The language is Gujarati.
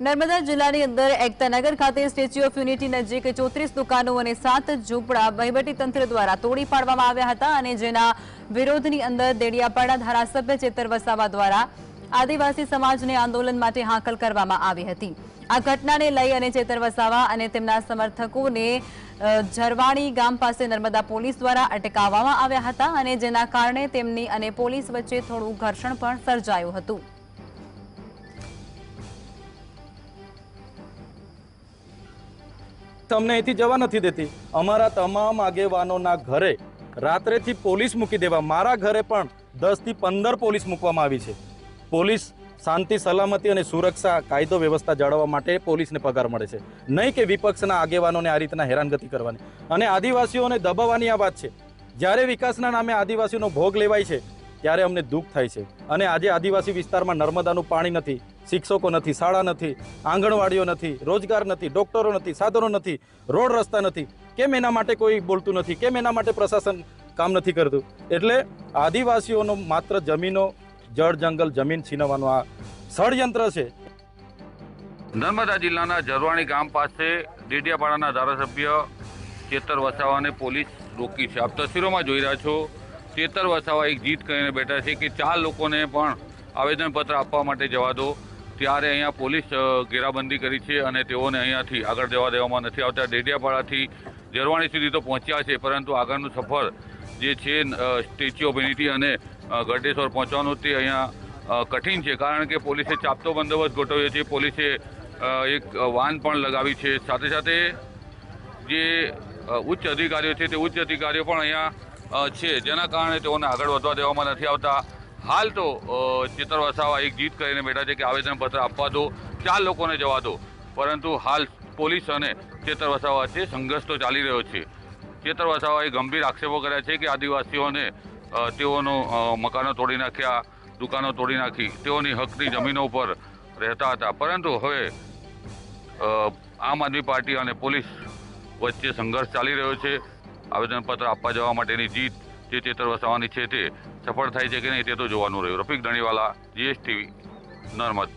નર્મદા જિલ્લાની અંદર એકતાનગર ખાતે સ્ટેચ્યુ ઓફ યુનિટી નજીક ચોત્રીસ દુકાનો અને સાત ઝૂંપડા વહીવટી તંત્ર દ્વારા તોડી પાડવામાં આવ્યા હતા અને જેના વિરોધની અંદર દેડિયાપાડા ધારાસભ્ય ચેતર વસાવા દ્વારા આદિવાસી સમાજને આંદોલન માટે હાંકલ કરવામાં આવી હતી. આ ઘટનાને લઈ અને ચેતર વસાવા અને તેમના સમર્થકોને ઝરવાણી ગામ પાસે નર્મદા પોલીસ દ્વારા અટકાવવામાં આવ્યા હતા અને જેના કારણે તેમની અને પોલીસ વચ્ચે થોડું ઘર્ષણ પણ સર્જાયું હતું. તમને અહીંથી જવા નથી દેતી. અમારા તમામ આગેવાનોના ઘરે રાત્રેથી પોલીસ મૂકી દેવા. મારા ઘરે પણ દસથી પંદર પોલીસ મૂકવામાં આવી છે. પોલીસ શાંતિ, સલામતી અને સુરક્ષા કાયદો વ્યવસ્થા જાળવવા માટે પોલીસને પગાર મળે છે. નહીં કે વિપક્ષના આગેવાનોને આ રીતના હેરાનગતિ કરવાની. અને આદિવાસીઓને દબાવવાની આ વાત છે. જ્યારે વિકાસના નામે આદિવાસીઓનો ભોગ લેવાય છે ત્યારે અમને દુઃખ થાય છે. અને આજે આદિવાસી વિસ્તારમાં નર્મદાનું પાણી નથી, શિક્ષકો નથી, શાળા નથી, આંગણવાડીઓ નથી, રોજગાર નથી, ડોક્ટરો નથી, સાધનો નથી, રોડ રસ્તા નથી. કેમ એના માટે કોઈ બોલતું નથી? કેમ એના માટે પ્રશાસન કામ નથી કરતું? એટલે આદિવાસીઓનો માત્ર જમીનો, જળ, જંગલ, જમીન છીનવવાનું આ ષડયંત્ર છે. નર્મદા જિલ્લાના જરવાણી ગામ પાસે ડેડિયાપાડાના ધારાસભ્ય ચેતર વસાવાને પોલીસ રોકી છે. આપ તસવીરોમાં જોઈ રહ્યા છો ચેતર વસાવા એક જીત કરીને બેઠા છે કે ચાર લોકોને પણ આવેદનપત્ર આપવા માટે જવા દો. ત્યારે અહીંયા પોલીસ ઘેરાબંધી કરી છે અને તેઓને અહીંયાથી આગળ જવા દેવામાં નથી આવતા. ડેડિયાપાડાથી જરવાણી સુધી તો પહોંચ્યા છે, પરંતુ આગળનું સફર જે છે સ્ટેચ્યુ ઓફ યુનિટી અને ગઢેશ્વર પહોંચવાનું તે અહીંયા કઠિન છે, કારણ કે પોલીસે ચાપતો બંદોબસ્ત ગોઠવ્યો છે. પોલીસે એક વાન પણ લગાવી છે. સાથે સાથે જે ઉચ્ચ અધિકારીઓ છે તે ઉચ્ચ અધિકારીઓ પણ અહીંયા છે. જેના કારણે તેઓને આગળ વધવા દેવામાં નથી આવતા. હાલ તો ચિત્ર વસાવા એક જીત કરીને બેઠા છે કે આવેદનપત્ર આપવા દો, ચાર લોકોને જવા દો. પરંતુ હાલ પોલીસ અને ચેતર વસાવા વચ્ચે સંઘર્ષ તો ચાલી રહ્યો છે. ચેતર વસાવાએ ગંભીર આક્ષેપો કર્યા છે કે આદિવાસીઓને તેઓનો મકાનો તોડી નાખ્યા, દુકાનો તોડી નાખી, તેઓની હકની જમીનો ઉપર રહેતા હતા. પરંતુ હવે આમ આદમી પાર્ટી અને પોલીસ વચ્ચે સંઘર્ષ ચાલી રહ્યો છે. આવેદનપત્ર આપવા જવા માટેની જીત જે ચેતર વસાવાની છે તે સફળ થાય છે કે નહીં તે તો જોવાનું રહ્યું. રફીક ધણીવાલા, જીએસટીવી, નર્મદ.